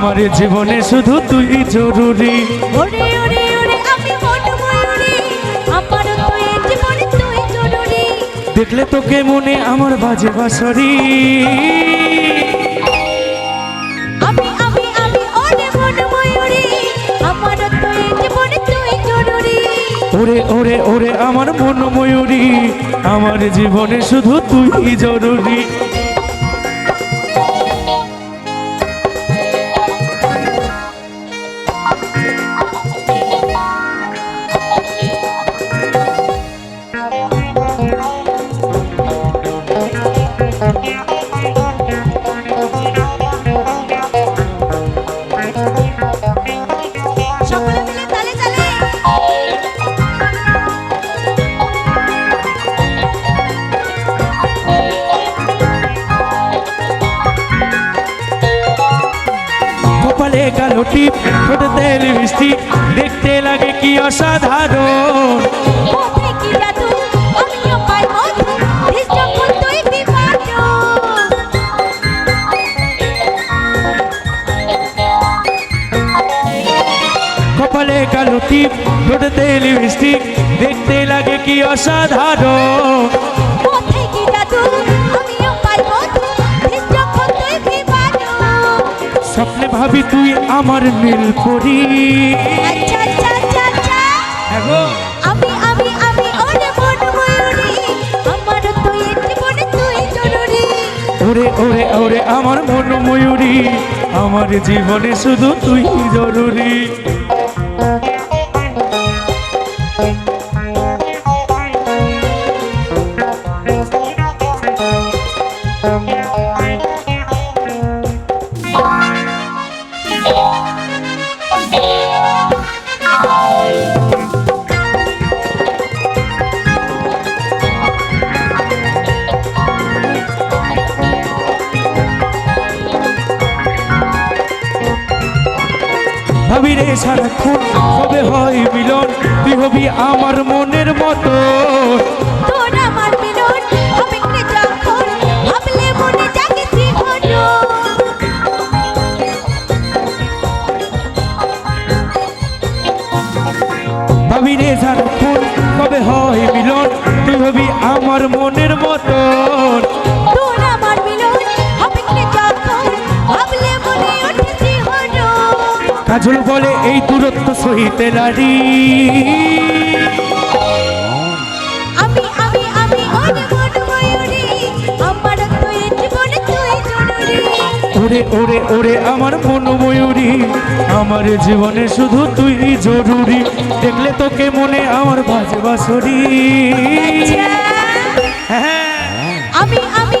আমার জীবনে শুধু তুই জরুরি। ওরে ওরে ওরে আমি আমার তো এই জীবনে তুই জরুরি। দেখলে তোকে মনে আমার বাজে বাসরি আমি আমি আমি ওরে আমার তো জীবনে তুই জরুরি। ওরে ওরে ওরে আমার মন ময়ূরী আমার জীবনে শুধু তুই জরুরি। কপালে কালো টিপ ছোট তেল মিষ্টি দেখতে লাগে কি অসাধারণ। টিপ ছোট তেল মিষ্টি দেখতে লাগে কি অসাধারণ। স্বপ্নে ভাবি তুই আমার নীল পরি আমি আমি আমি ওরে মন ময়ূরী আমার তো জীবনে তুই জরুরি। ওরে ওরে ওরে আমার মন ময়ূরী আমার জীবনে শুধু তুই জরুরি। ভাবি রে সারাক্ষণ কবে হয় মিলন? তুই হবি আমার মনের মতো। ভাবি রে সারাক্ষণ কবে হয় মিলন? তুই হবি আমার মনের মতন কাজল বলে এই দূরত্ব সহিতে নারী। ওরে ওরে ওরে ওরে আমার মন ময়ূরী আমার জীবনে শুধু তুই জরুরি। দেখলে তোকে মনে আমার বাজে বাসরি হ্যাঁ। আমি আমি